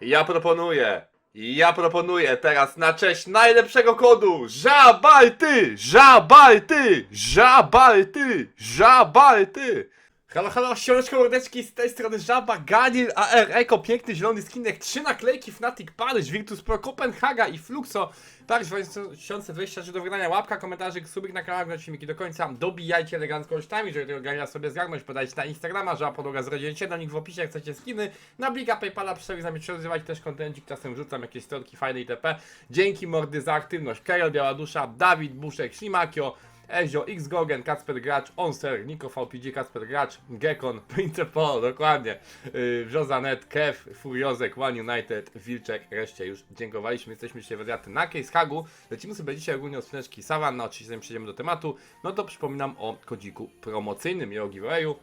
Ja proponuję, ja proponuję teraz na cześć najlepszego kodu. Żabalty, Żabalty, Żabalty, Żabalty. Halo, halo, sioleczko mordeczki, z tej strony Żaba, Ganil, AR, Eko, piękny zielony skinek, trzy naklejki Fnatic, Paryż, Virtus Pro, Kopenhaga i Fluxo, Paryż 2023 do wygrania, łapka, komentarzyk, subik na kanale, oglądajcie filmiki do końca, dobijajcie elegancko kosztami, żeby tego Ganila sobie zgarnąć, podajcie na Instagrama, Żaba Podłoga 097, link w opisie, jak chcecie skiny, na Blika, Paypala, przystawik z nami przerywać też kontencik, czasem wrzucam jakieś stronki fajne itp. Dzięki mordy za aktywność, Karel Biała Dusza, Dawid Buszek, Ślimakio, Ezio, X Gogen, Kacper Gracz, Onser, Niko VPG, Kacper Gracz, Gekon, Principal, dokładnie, yy, Wrzozanet, Kev, Furiozek, One United, Wilczek, reszcie już dziękowaliśmy, jesteśmy dzisiaj wariaty na Case Hagu, lecimy sobie dzisiaj ogólnie od skrzyneczki Savanna, oczywiście zanim przejdziemy do tematu, no to przypominam o kodziku promocyjnym i o giveawayu,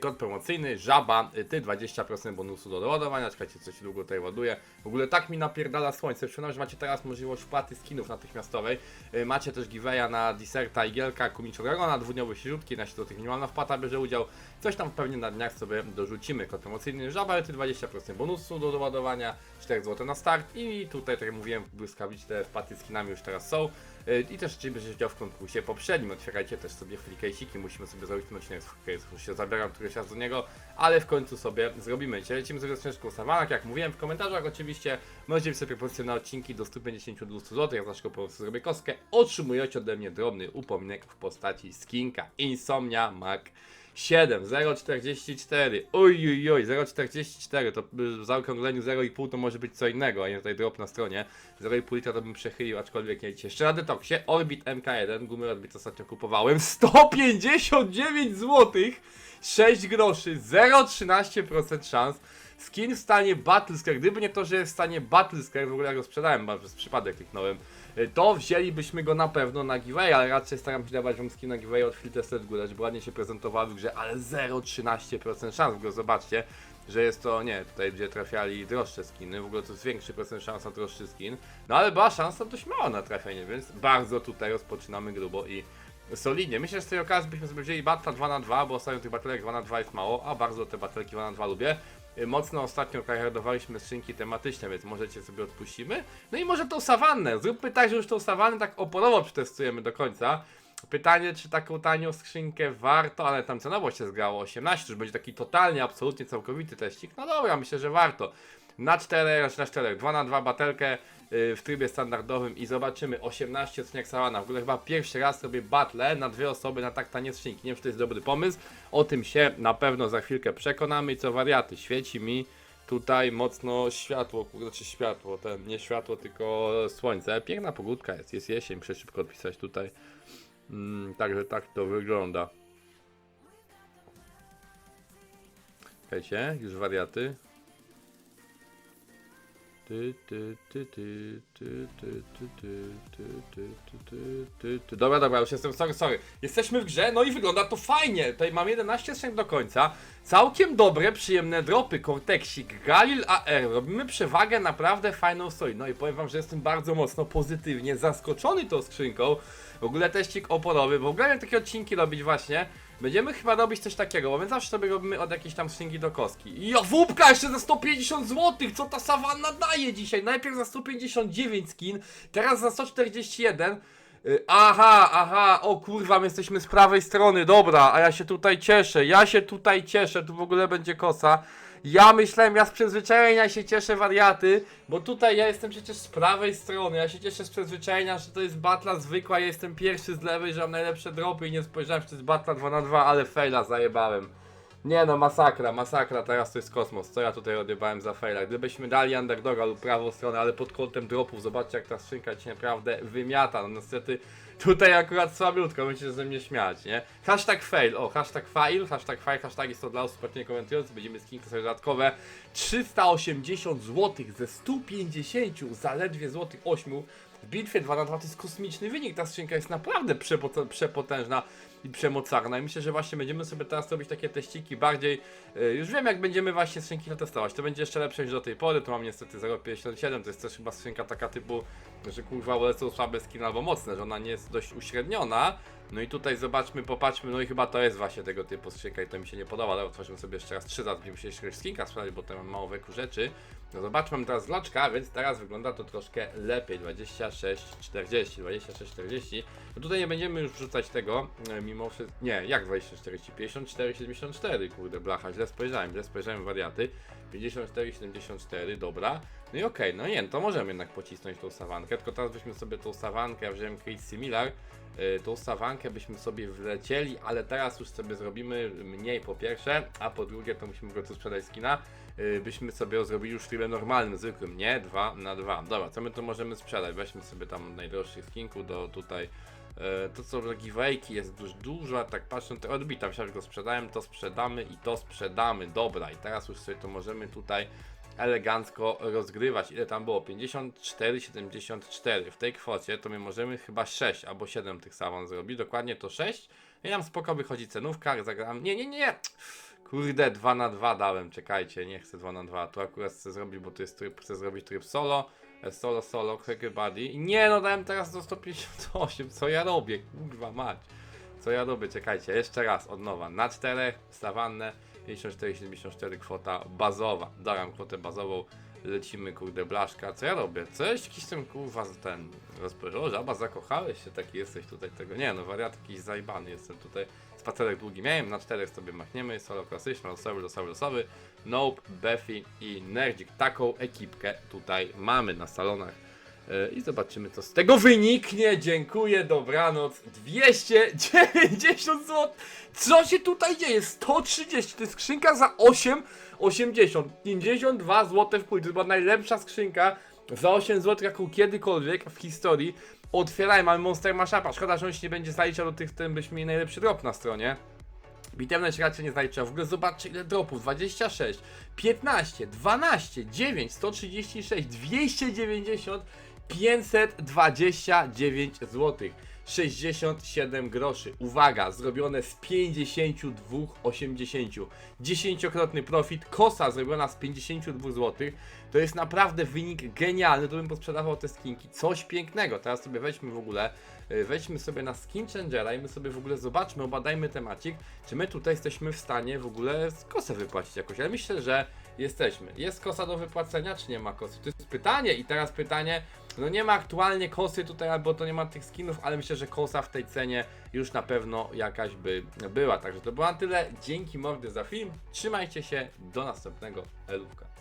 Kod promocyjny, żaba, y, ty 20% bonusu do doładowania, czekajcie, coś długo tutaj ładuje. W ogóle tak mi napierdala słońce, przypominam, że macie teraz możliwość wpłaty skinów natychmiastowej. Y, Macie też giveaya na Diserta, Igielka, Kumiczo Dragona, dwudniowe śródki, na tych minimalna wpłata bierze udział. Coś tam pewnie na dniach sobie dorzucimy. Kod promocyjny, żaba, ty 20% bonusu do doładowania, 4 zł na start i tutaj, tak jak mówiłem, błyskawiczne wpłaty skinami już teraz są. Y, I też jeśli będziecie udział w konkursie poprzednim, otwierajcie też sobie freecasiki, musimy sobie zrobić ten odcinek z freecase'ów, już się zabieram któryś raz do niego, ale w końcu sobie zrobimy. Lecimy sobie z książką Savanak, jak mówiłem w komentarzach oczywiście, możecie sobie propozycje na odcinki do 150-200 zł, ja zawsze po prostu zrobię kostkę, otrzymujecie ode mnie drobny upominek w postaci skinka. Insomnia Mac 7, 0,44, oj, oj, oj, 0,44, to w zaokrągleniu 0,5 to może być co innego, a nie tutaj drop na stronie, 0,5 litra to bym przechylił, aczkolwiek nie jeszcze na detoksie, Orbit MK1, gumy Orbit ostatnio kupowałem, 159 zł, 6 groszy, 0,13% szans, skin w stanie Battlescare, gdyby nie to, że jest w stanie Battlescare, w ogóle ja go sprzedałem, bo przez przypadek kliknąłem, y, to wzięlibyśmy go na pewno na giveaway, ale raczej staram się dawać wam skin na giveaway od Filtered Good, żeby ładnie się prezentowały w grze, ale 0,13% szans, w ogóle zobaczcie, że jest to, nie, tutaj gdzie trafiali droższe skiny, w ogóle to jest większy procent szans na droższy skin, no ale była szansa dość mała na trafienie, więc bardzo tutaj rozpoczynamy grubo i solidnie. Myślę, że z tej okazji byśmy sobie wzięli batla 2 na 2 bo ostatnio tych batelek 2 na 2 jest mało, a bardzo te batelki 2 na 2 lubię. Y, Mocno ostatnio tryhardowaliśmy skrzynki tematyczne, więc możecie sobie odpuścimy. No i może tą sawannę. Zróbmy tak, że już tą sawannę tak oporowo przetestujemy do końca. Pytanie, czy taką tanią skrzynkę warto, ale tam cenowo się zgrało 18, to już będzie taki totalnie, absolutnie całkowity teścik. No dobra, myślę, że warto. Na 4, znaczy na 4, 2 na 2 batelkę y, w trybie standardowym i zobaczymy 18 odcinek Sawana. W ogóle chyba pierwszy raz robię battle na dwie osoby na tak tanie skrzynki. Nie wiem, czy to jest dobry pomysł. O tym się na pewno za chwilkę przekonamy. I co wariaty, świeci mi tutaj mocno światło, kurde, czy światło, ten, nie światło, tylko słońce. Piękna pogódka jest, jest jesień, muszę szybko odpisać tutaj. Mm, także tak to wygląda. Słuchajcie, już wariaty. Ty, ty, ty, ty, ty, ty, ty, ty, ty, ty, ty, ty, ty, ty. Dobra, dobra, już jestem, sorry, sorry. Jesteśmy w grze, no i wygląda to fajnie. Tutaj mam 11 strzęk do końca. Całkiem dobre, przyjemne dropy, Cortexik, Galil AR. Robimy przewagę naprawdę fajną stoi. No i powiem wam, że jestem bardzo mocno pozytywnie zaskoczony tą skrzynką. W ogóle teścik oporowy, bo w ogóle takie odcinki robić właśnie. Będziemy chyba robić coś takiego, bo my zawsze sobie robimy od jakiejś tam skrzynki do kostki. I ja wupka jeszcze za 150 zł! Co ta sawanna daje dzisiaj? Najpierw za 159 skin, teraz za 141. Y, Aha, aha, o kurwa, my jesteśmy z prawej strony, dobra, a ja się tutaj cieszę, ja się tutaj cieszę, tu w ogóle będzie kosa. Ja myślałem, ja z przyzwyczajenia się cieszę wariaty, bo tutaj ja jestem przecież z prawej strony, ja się cieszę z przyzwyczajenia, że to jest batla zwykła, ja jestem pierwszy z lewej, że mam najlepsze dropy i nie spojrzałem, że to jest batla 2 na 2 ale faila zajebałem. Nie no, masakra, masakra, teraz to jest kosmos, co ja tutaj odjebałem za faila. Gdybyśmy dali underdoga lub prawą stronę, ale pod kątem dropów, zobaczcie jak ta skrzynka cię naprawdę wymiata, no niestety tutaj akurat słabiutko, będziecie ze mnie śmiać, nie? Hashtag fail, o, hashtag fail, hashtag fail, hashtag jest to dla osób nie komentujących, będziemy skinki sobie dodatkowe. 380 zł ze 150, zaledwie złotych 8 w bitwie 2 na 2 to jest kosmiczny wynik, ta skrzynka jest naprawdę przepotężna. I przemocarna. I myślę, że właśnie będziemy sobie teraz robić takie teściki bardziej, y, już wiem jak będziemy właśnie skrzynki testować, to będzie jeszcze lepsze niż do tej pory, to mam niestety 0.57, to jest też chyba skrzynka taka typu, że kurwa lecą słabe skiny albo mocne, że ona nie jest dość uśredniona, no i tutaj zobaczmy, popatrzmy, no i chyba to jest właśnie tego typu skrzynka i to mi się nie podoba, ale otworzymy sobie jeszcze raz trzy razy, będziemy musieli jeszcze skinka sprzedać, bo tutaj mam mało wieku rzeczy. No zobaczmy, teraz loczka, więc teraz wygląda to troszkę lepiej, 26,40, 26,40. No tutaj nie będziemy już wrzucać tego, e, mimo wszystko, nie, jak 24,40, 54,74, kurde blacha, źle spojrzałem, źle spojrzałem wariaty, 54,74, dobra. No i okej, no nie, no to możemy jednak pocisnąć tą sawankę, tylko teraz byśmy sobie tą sawankę, ja wziąłem case similar, y, tą sawankę byśmy sobie wlecieli, ale teraz już sobie zrobimy mniej po pierwsze, a po drugie to musimy go tu sprzedać skina, y, byśmy sobie zrobili już w trybie normalnym, zwykłym, nie? 2 na 2. Dobra, co my tu możemy sprzedać? Weźmy sobie tam najdroższych skinku do tutaj to co giveawayki jest dużo, dużo, tak patrzę, to odbita, myślałem, że go sprzedałem, to sprzedamy i to sprzedamy, dobra, i teraz już sobie to możemy tutaj elegancko rozgrywać. Ile tam było? 54,74. W tej kwocie to my możemy chyba 6 albo 7 tych sawan zrobić. Dokładnie to 6. I nam spoko wychodzi cenówka, zagram. Nie, nie, nie! Kurde, 2 na 2 dałem, czekajcie, nie chcę 2 na 2. Tu akurat chcę zrobić, bo to jest tryb, chcę zrobić tryb solo. Solo, solo, Hacker Buddy. Nie no, dałem teraz do 158. Co ja robię? Kurwa mać. Co ja robię? Czekajcie, jeszcze raz, od nowa. Na 4, stawannę. 54,74 kwota bazowa. Dałem kwotę bazową, lecimy kurde blaszka. Co ja robię? Coś jakiś ten kurwa ten rozpoczął, żaba zakochałeś się, taki jesteś tutaj tego. Nie no, wariat jakiś zajbany jestem tutaj. Spacerek długi miałem, na czterech sobie machniemy, solo klasyczny, losowy, losowy, losowy, Nope, Befi i Nerdzik. Taką ekipkę tutaj mamy na salonach. E, I zobaczymy co z tego wyniknie. Dziękuję, dobranoc. 290 zł. Co się tutaj dzieje? 130. To jest skrzynka za 8,80. 52 zł w pół. To była najlepsza skrzynka za 8 zł jaką kiedykolwiek w historii. Otwieraj, mamy Monster Mashapa. Szkoda, że on się nie będzie zaliczał do tych, tym byśmy mieli najlepszy drop na stronie. Bitewne się raczej nie zalicza. W ogóle zobaczcie ile dropów. 26, 15, 12, 9, 136, 290, 529 zł. 67 groszy. Uwaga, zrobione z 52,80. Dziesięciokrotny profit. Kosa zrobiona z 52 zł. To jest naprawdę wynik genialny. To bym posprzedawał te skinki. Coś pięknego. Teraz sobie weźmy w ogóle, y, weźmy sobie na Skin Changera i my sobie w ogóle zobaczmy, obadajmy temacik, czy my tutaj jesteśmy w stanie w ogóle kosę wypłacić jakoś. Ale myślę, że jesteśmy. Jest kosa do wypłacenia, czy nie ma kosy? To jest pytanie i teraz pytanie, no nie ma aktualnie kosy tutaj, albo to nie ma tych skinów, ale myślę, że kosa w tej cenie już na pewno jakaś by była. Także to było na tyle. Dzięki mordy za film. Trzymajcie się. Do następnego. Elówka.